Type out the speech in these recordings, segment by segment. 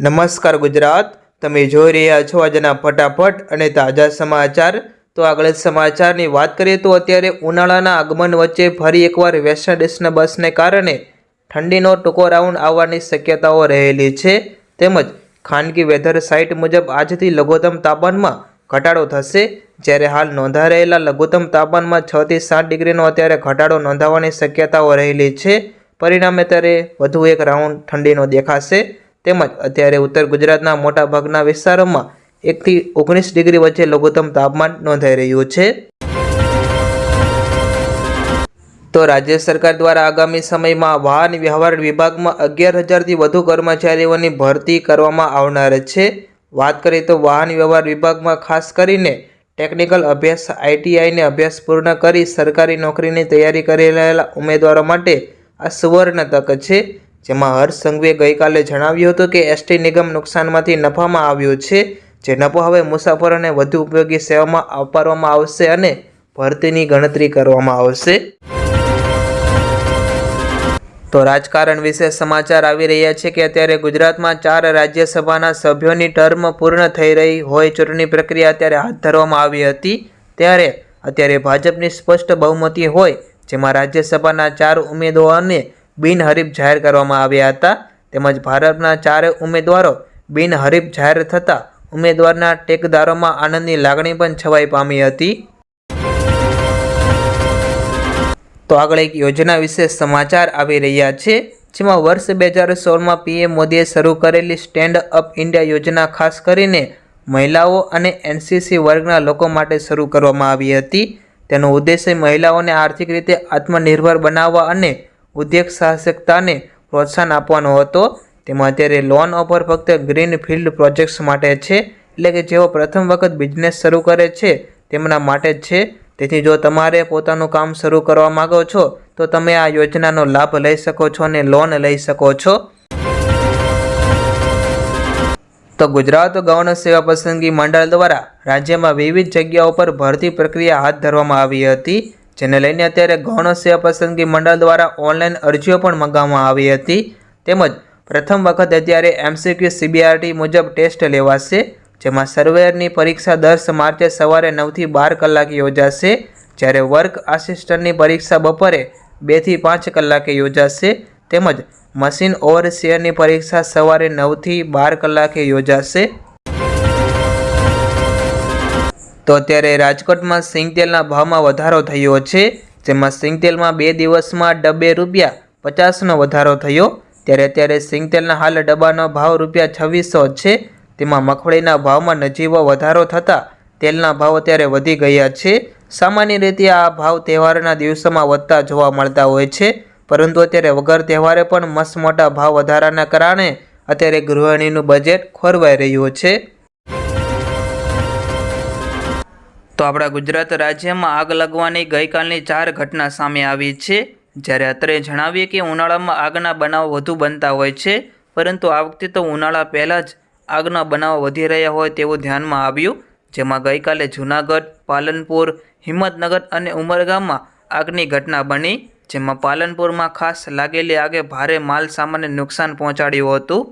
નમસ્કાર ગુજરાત, તમે જોઈ રહ્યા છો આજના ફટાફટ અને તાજા સમાચાર. તો આગળ સમાચારની વાત કરીએ તો અત્યારે ઉનાળાના આગમન વચ્ચે ફરી એકવાર વેસ્ટ ઇન્ડિઝના બસને કારણે ઠંડીનો ટૂંકો રાઉન્ડ આવવાની શક્યતાઓ રહેલી છે. તેમજ ખાનગી વેધર સાઇટ મુજબ આજથી લઘુત્તમ તાપમાનમાં ઘટાડો થશે. જ્યારે હાલ નોંધા રહેલા લઘુત્તમ તાપમાનમાં છથી સાત ડિગ્રીનો અત્યારે ઘટાડો નોંધાવાની શક્યતાઓ રહેલી છે. પરિણામે ત્યારે વધુ એક રાઉન્ડ ઠંડીનો દેખાશે. તેમજ અત્યારે ઉત્તર ગુજરાતના મોટા ભાગના વિસ્તારોમાં એકથી ઓગણીસ ડિગ્રી વચ્ચે લઘુત્તમ તાપમાન નોંધાઈ રહ્યું છે. તો રાજ્ય સરકાર દ્વારા આગામી સમયમાં વાહન વ્યવહાર વિભાગમાં અગિયાર હજારથી વધુ કર્મચારીઓની ભરતી કરવામાં આવનાર છે. વાત કરીએ તો વાહન વ્યવહાર વિભાગમાં ખાસ કરીને ટેકનિકલ અભ્યાસ, આઈટીઆઈને અભ્યાસ પૂર્ણ કરી સરકારી નોકરીની તૈયારી કરી રહેલા ઉમેદવારો માટે આ સુવર્ણ તક છે. જેમાં હર્ષ સંઘવીએ ગઈકાલે જણાવ્યું હતું કે એસટી નિગમ નુકસાનમાંથી નફામાં આવ્યું છે, જે નફો હવે મુસાફરોને વધુ ઉપયોગી સેવામાં અપારવામાં આવશે અને ભરતીની ગણતરી કરવામાં આવશે. તો રાજકારણ વિશે સમાચાર આવી રહ્યા છે કે અત્યારે ગુજરાતમાં ચાર રાજ્યસભાના સભ્યોની ટર્મ પૂર્ણ થઈ રહી હોય ચૂંટણી પ્રક્રિયા અત્યારે હાથ ધરવામાં આવી હતી, ત્યારે અત્યારે ભાજપની સ્પષ્ટ બહુમતી હોય, જેમાં રાજ્યસભાના ચાર ઉમેદવારોને બિનહરીફ જાહેર કરવામાં આવ્યા હતા. તેમજ ભારતના ચારે ઉમેદવારો બિનહરીફ જાહેર થતાં ઉમેદવારના ટેકદારોમાં આનંદની લાગણી પણ છવાઈ પામી હતી. તો આગળ એક યોજના વિશે સમાચાર આવી રહ્યા છે, જેમાં વર્ષ બે હજાર સોળમાં પીએમ મોદીએ શરૂ કરેલી સ્ટેન્ડ અપ ઇન્ડિયા યોજના ખાસ કરીને મહિલાઓ અને એનસીસી વર્ગના લોકો માટે શરૂ કરવામાં આવી હતી. તેનો ઉદ્દેશ્ય મહિલાઓને આર્થિક રીતે આત્મનિર્ભર બનાવવા અને ઉદ્યોગ સાહસિકતાને પ્રોત્સાહન આપવાનો હતો. તેમાં અત્યારે લોન ઓફર ફક્ત ગ્રીન ફિલ્ડ પ્રોજેક્ટ્સ માટે છે, એટલે કે જેઓ પ્રથમ વખત બિઝનેસ શરૂ કરે છે, તેમના માટે જ છે. તેથી જો તમારે પોતાનું કામ શરૂ કરવા માગો છો, તો તમે આ યોજનાનો લાભ લઈ શકો છો અને લોન લઈ શકો છો. તો ગુજરાત ગૌણ સેવા પસંદગી મંડળ દ્વારા રાજ્યમાં વિવિધ જગ્યાઓ પર ભરતી પ્રક્રિયા હાથ ધરવામાં આવી હતી. જેને લઈને અત્યારે ગૌણ સેવા પસંદગી મંડળ દ્વારા ઓનલાઈન અરજીઓ પણ મંગાવવામાં આવી હતી. તેમજ પ્રથમ વખત અત્યારે એમસીક્યુ સીબીઆરટી મુજબ ટેસ્ટ લેવાશે, જેમાં સર્વેયરની પરીક્ષા દસ માર્ચે સવારે નવથી બાર કલાકે યોજાશે, જ્યારે વર્ક આસિસ્ટન્ટની પરીક્ષા બપોરે બેથી પાંચ કલાકે યોજાશે, તેમજ મશીન ઓવરસીયરની પરીક્ષા સવારે નવથી બાર કલાકે યોજાશે. તો અત્યારે રાજકોટમાં સિંગતેલના ભાવમાં વધારો થયો છે, જેમાં સિંગતેલમાં બે દિવસમાં ડબ્બે રૂપિયા પચાસનો વધારો થયો. ત્યારે અત્યારે સિંગતેલના હાલ ડબ્બાનો ભાવ રૂપિયા છવ્વીસો છે, તેમાં મગફળીના ભાવમાં નજીવો વધારો થતાં તેલના ભાવ અત્યારે વધી ગયા છે. સામાન્ય રીતે આ ભાવ તહેવારના દિવસોમાં વધતા જોવા મળતા હોય છે, પરંતુ અત્યારે વગર તહેવારે પણ મસ્ત મોટા ભાવ વધારાના કારણે અત્યારે ગૃહિણીનું બજેટ ખોરવાઈ રહ્યું છે. તો આપણા ગુજરાત રાજ્યમાં આગ લાગવાની ગઈકાલની ચાર ઘટના સામે આવી છે. જ્યારે અત્રે જણાવીએ કે ઉનાળામાં આગના બનાવો વધુ બનતા હોય છે, પરંતુ આ વખતે તો ઉનાળા પહેલાં જ આગના બનાવો વધી રહ્યા હોય તેવું ધ્યાનમાં આવ્યું, જેમાં ગઈકાલે જૂનાગઢ, પાલનપુર, હિંમતનગર અને ઉમરગામમાં આગની ઘટના બની, જેમાં પાલનપુરમાં ખાસ લાગેલી આગે ભારે માલ સામાનને નુકસાન પહોંચાડ્યું હતું.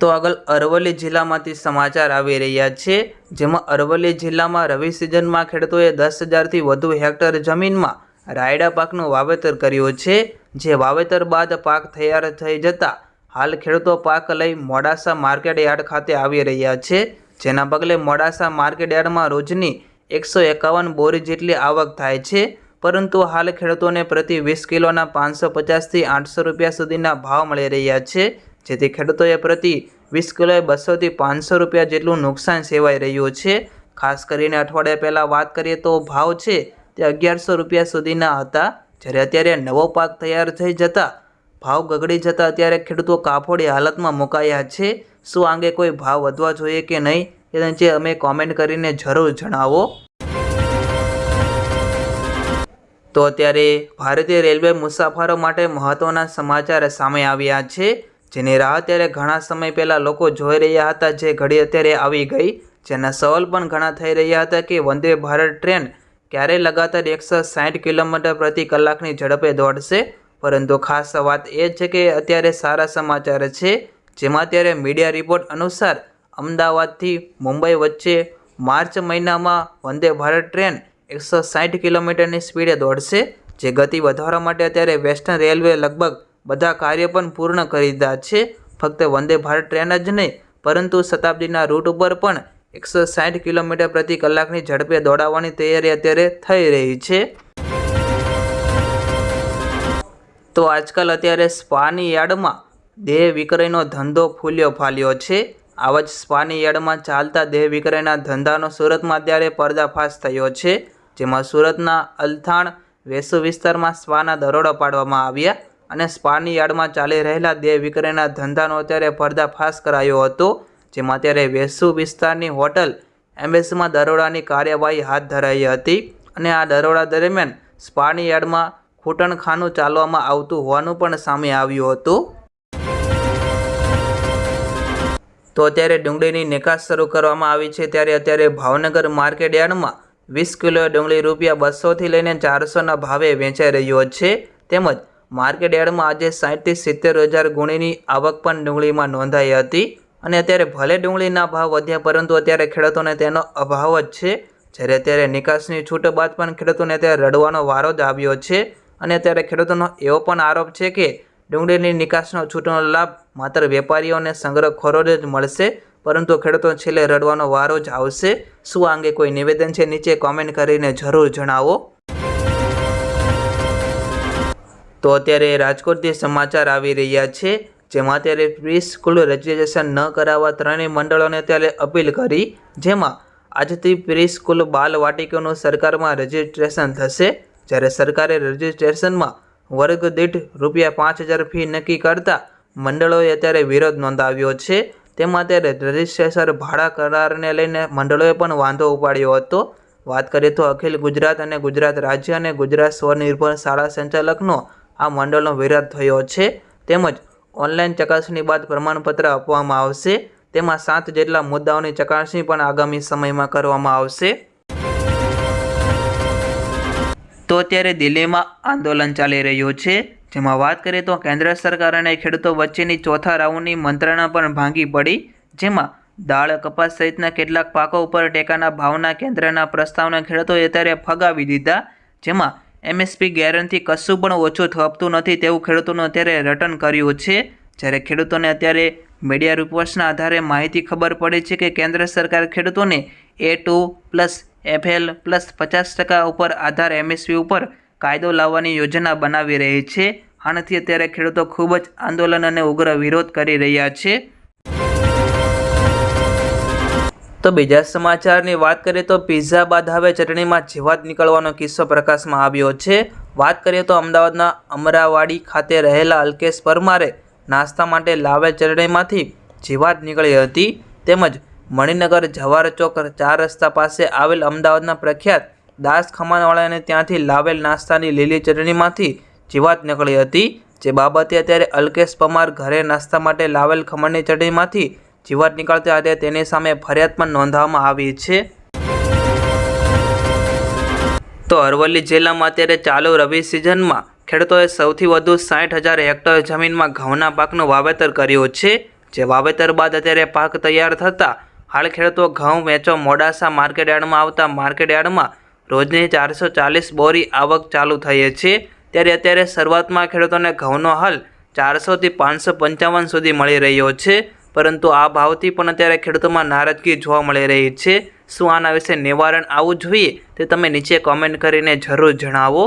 તો આગળ અરવલ્લી જિલ્લામાંથી સમાચાર આવી રહ્યા છે. જેમાં અરવલ્લી જિલ્લામાં રવિ સિઝનમાં ખેડૂતોએ દસ હજારથી વધુ હેક્ટર જમીનમાં રાયડા પાકનું વાવેતર કર્યું છે. જે વાવેતર બાદ પાક તૈયાર થઈ જતા હાલ ખેડૂતો પાક લઈ મોડાસા માર્કેટ યાર્ડ ખાતે આવી રહ્યા છે. જેના પગલે મોડાસા માર્કેટ યાર્ડમાં રોજની એકસો એકાવન બોરી જેટલી આવક થાય છે. પરંતુ હાલ ખેડૂતોને પ્રતિ વીસ કિલોના પાંચસો પચાસથી આઠસો રૂપિયા સુધીના ભાવ મળી રહ્યા છે. જેથી ખેડૂતોએ પ્રતિ વીસ કિલોએ બસોથી પાંચસો રૂપિયા જેટલું નુકસાન સેવાઈ રહ્યું છે. ખાસ કરીને અઠવાડિયા પહેલાં વાત કરીએ તો ભાવ છે તે અગિયારસો રૂપિયા સુધીના હતા. જ્યારે અત્યારે નવો પાક તૈયાર થઈ જતા ભાવ ગગડી જતા અત્યારે ખેડૂતો કાફોડી હાલતમાં મુકાયા છે. શું આંગે કોઈ ભાવ વધવા જોઈએ કે નહીં? નીચે અમે કોમેન્ટ કરીને જરૂર જણાવો. તો અત્યારે ભારતીય રેલવે મુસાફરો માટે મહત્ત્વના સમાચાર સામે આવ્યા છે. જેની રાહ અત્યારે ઘણા સમય પહેલાં લોકો જોઈ રહ્યા હતા, જે ઘડી અત્યારે આવી ગઈ. જેના સવાલ પણ ઘણા થઈ રહ્યા હતા કે વંદે ભારત ટ્રેન ક્યારે લગાતાર એકસો સાઠ કિલોમીટર પ્રતિ કલાકની ઝડપે દોડશે? પરંતુ ખાસ વાત એ છે કે અત્યારે સારા સમાચાર છે, જેમાં અત્યારે મીડિયા રિપોર્ટ અનુસાર અમદાવાદથી મુંબઈ વચ્ચે માર્ચ મહિનામાં વંદે ભારત ટ્રેન એકસો સાઠ કિલોમીટરની સ્પીડે દોડશે, જે ગતિ વધારવા માટે અત્યારે વેસ્ટર્ન રેલવે લગભગ બધા કાર્ય પણ પૂર્ણ કરી દીધા છે. ફક્ત વંદે ભારત ટ્રેન જ નહીં, પરંતુ શતાબ્દીના રૂટ ઉપર પણ એકસો સાઠ કિલોમીટર પ્રતિ કલાકની ઝડપે દોડાવવાની તૈયારી અત્યારે થઈ રહી છે. તો આજકાલ અત્યારે સ્પાની યાર્ડમાં દેહ વિક્રયનો ધંધો ફૂલ્યો ફાલ્યો છે. આવા જ સ્પાની યાર્ડમાં ચાલતા દેહ વિક્રયના ધંધાનો સુરતમાં અત્યારે પર્દાફાશ થયો છે. જેમાં સુરતના અલથાણ વેસુ વિસ્તારમાં સ્પાના દરોડા પાડવામાં આવ્યા. અને સ્પાની યાર્ડમાં ચાલી રહેલા દેહ વિક્રયના ધંધાનો અત્યારે પર્દાફાશ કરાયો હતો, જેમાં અત્યારે વેસુ વિસ્તારની હોટલ એમ્બેસીમાં દરોડાની કાર્યવાહી હાથ ધરાઈ હતી અને આ દરોડા દરમિયાન સ્પાની યાર્ડમાં ખૂટણખાનું ચાલવામાં આવતું હોવાનું પણ સામે આવ્યું હતું. તો અત્યારે ડુંગળીની નિકાસ શરૂ કરવામાં આવી છે, ત્યારે અત્યારે ભાવનગર માર્કેટ યાર્ડમાં વીસ કિલો ડુંગળી રૂપિયા બસોથી લઈને ચારસોના ભાવે વેચાઈ રહ્યો છે, તેમજ માર્કેટ યાર્ડમાં આજે સાઠથી સિત્તેર હજાર ગુણીની આવક પણ ડુંગળીમાં નોંધાઈ હતી અને અત્યારે ભલે ડુંગળીના ભાવ વધ્યા, પરંતુ અત્યારે ખેડૂતોને તેનો અભાવ જ છે. જ્યારે અત્યારે નિકાસની છૂટ બાદ પણ ખેડૂતોને અત્યારે રડવાનો વારો જ આવ્યો છે અને અત્યારે ખેડૂતોનો એવો પણ આરોપ છે કે ડુંગળીની નિકાસનો છૂટનો લાભ માત્ર વેપારીઓને સંગ્રહખોરો જ મળશે, પરંતુ ખેડૂતો છેલ્લે રડવાનો વારો જ આવશે. શું આ અંગે કોઈ નિવેદન છે? નીચે કોમેન્ટ કરીને જરૂર જણાવો. તો અત્યારે રાજકોટથી સમાચાર આવી રહ્યા છે, જેમાં અત્યારે પ્રી સ્કૂલ રજિસ્ટ્રેશન ન કરાવવા ત્રણેય મંડળોને અત્યારે અપીલ કરી, જેમાં આજથી પ્રી સ્કૂલ બાલ વાટિકાનું સરકારમાં રજિસ્ટ્રેશન થશે. જ્યારે સરકારે રજિસ્ટ્રેશનમાં વર્ગ દીઠ રૂપિયા પાંચ હજાર ફી નક્કી કરતા મંડળોએ અત્યારે વિરોધ નોંધાવ્યો છે. તેમાં અત્યારે રજિસ્ટ્રેશન ભાડા કરારને લઈને મંડળોએ પણ વાંધો ઉપાડ્યો હતો. વાત કરીએ તો અખિલ ગુજરાત અને ગુજરાત રાજ્ય અને ગુજરાત સ્વનિર્ભર શાળા સંચાલકનો આ મંડળનો વિરોધ થયો છે. તેમજ ઓનલાઈન ચકાસણી બાદ પ્રમાણપત્ર આપવામાં આવશે. તેમાં સાત જેટલા મુદ્દાઓની ચકાસણી પણ આગામી સમયમાં કરવામાં આવશે. તો અત્યારે દિલ્હીમાં આંદોલન ચાલી રહ્યું છે. જેમાં વાત કરીએ તો કેન્દ્ર સરકાર અને ખેડૂતો વચ્ચેની ચોથા રાઉન્ડની મંત્રણા પણ ભાંગી પડી. જેમાં દાળ, કપાસ સહિતના કેટલાક પાકો ઉપર ટેકાના ભાવના કેન્દ્રના પ્રસ્તાવના ખેડૂતોએ અત્યારે ફગાવી દીધા. જેમાં એમએસપી ગેરંટી કશું પણ ઓછું થપતું નથી તેવું ખેડૂતોનું અત્યારે રટન કર્યું છે. જ્યારે ખેડૂતોને અત્યારે મીડિયા રિપોર્ટ્સના આધારે માહિતી ખબર પડે છે કે કેન્દ્ર સરકાર ખેડૂતોને A two plus FL plus પચાસ ટકા ઉપર આધાર એમએસપી ઉપર કાયદો લાવવાની યોજના બનાવી રહી છે. આનાથી અત્યારે ખેડૂતો ખૂબ જ આંદોલન અને ઉગ્ર વિરોધ કરી રહ્યા છે. તો બીજા સમાચારની વાત કરીએ તો પિઝા બાદ હવે ચટણીમાં જીવાત નીકળવાનો કિસ્સો પ્રકાશમાં આવ્યો છે. વાત કરીએ તો અમદાવાદના અમરાવાડી ખાતે રહેલા અલ્કેશ પરમારે નાસ્તા માટે લાવેલ ચટણીમાંથી જીવાત નીકળી હતી. તેમજ મણિનગર જવાહર ચોક ચાર રસ્તા પાસે આવેલ અમદાવાદના પ્રખ્યાત દાસ ખમણવાળાને ત્યાંથી લાવેલ નાસ્તાની લીલી ચટણીમાંથી જીવાત નીકળી હતી. જે બાબતે અત્યારે અલ્કેશ પરમાર ઘરે નાસ્તા માટે લાવેલ ખમણની ચટણીમાંથી જીવાત નીકળતા અત્યારે તેની સામે ફરિયાદ પણ નોંધવામાં આવી છે. તો અરવલ્લી જિલ્લામાં અત્યારે ચાલુ રવિ સિઝનમાં ખેડૂતોએ સૌથી વધુ સાઠ હજાર હેક્ટર જમીનમાં ઘઉંના પાકનું વાવેતર કર્યું છે. જે વાવેતર બાદ અત્યારે પાક તૈયાર થતાં હાલ ખેડૂતો ઘઉં વેચો મોડાસા માર્કેટ યાર્ડમાં આવતા માર્કેટ યાર્ડમાં રોજની ચારસો ચાલીસ બોરી આવક ચાલુ થઈ છે. ત્યારે અત્યારે શરૂઆતમાં ખેડૂતોને ઘઉંનો હાલ ચારસોથી પાંચસો પંચાવન સુધી મળી રહ્યો છે. પરંતુ આ ભાવથી પણ અત્યારે ખેડૂતોમાં નારાજગી જોવા મળી રહી છે. શું આના વિશે નિવારણ આવવું જોઈએ તે તમે નીચે કોમેન્ટ કરીને જરૂર જણાવો.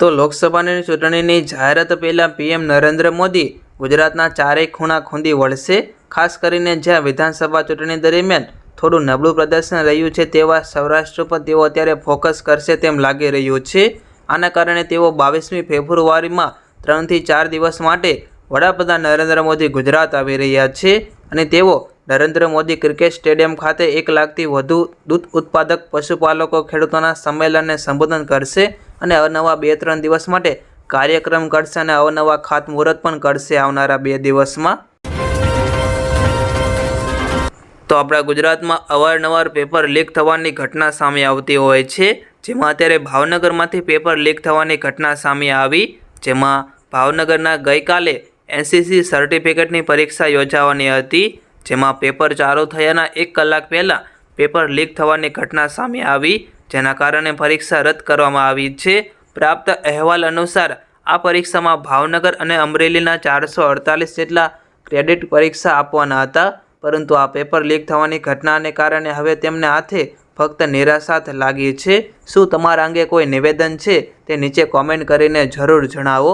તો લોકસભાની ચૂંટણીની જાહેરાત પહેલાં પીએમ નરેન્દ્ર મોદી ગુજરાતના ચારેય ખૂણા ખૂંદી વળશે. ખાસ કરીને જ્યાં વિધાનસભા ચૂંટણી દરમિયાન થોડું નબળું પ્રદર્શન રહ્યું છે તેવા સૌરાષ્ટ્ર પર તેઓ અત્યારે ફોકસ કરશે તેમ લાગી રહ્યું છે. આના કારણે તેઓ બાવીસમી ફેબ્રુઆરીમાં ત્રણથી ચાર દિવસ માટે વડાપ્રધાન નરેન્દ્ર મોદી ગુજરાત આવી રહ્યા છે અને તેઓ નરેન્દ્ર મોદી ક્રિકેટ સ્ટેડિયમ ખાતે એક લાખથી વધુ દૂધ ઉત્પાદક પશુપાલકો ખેડૂતોના સંમેલનને સંબોધન કરશે અને અવનવા બે ત્રણ દિવસ માટે કાર્યક્રમ કરશે અને અવનવા ખાતમુહૂર્ત પણ કરશે આવનારા બે દિવસમાં. તો આપણા ગુજરાતમાં અવારનવાર પેપર લીક થવાની ઘટના સામે આવતી હોય છે, જેમાં અત્યારે ભાવનગરમાંથી પેપર લીક થવાની ઘટના સામે આવી, જેમાં ભાવનગરના ગઈકાલે એનસીસી સર્ટિફિકેટની પરીક્ષા યોજાવાની હતી, જેમાં પેપર ચાલુ થયાના એક કલાક પહેલાં પેપર લીક થવાની ઘટના સામે આવી, જેના કારણે પરીક્ષા રદ કરવામાં આવી છે. પ્રાપ્ત અહેવાલ અનુસાર, આ પરીક્ષામાં ભાવનગર અને અમરેલીના ચારસો અડતાલીસ જેટલા ક્રેડિટ પરીક્ષા આપવાના હતા, પરંતુ આ પેપર લીક થવાની ઘટનાને કારણે હવે તેમને હાથે ફક્ત નિરાશા લાગી છે. શું તમારા અંગે કોઈ નિવેદન છે? તે નીચે કોમેન્ટ કરીને જરૂર જણાવો.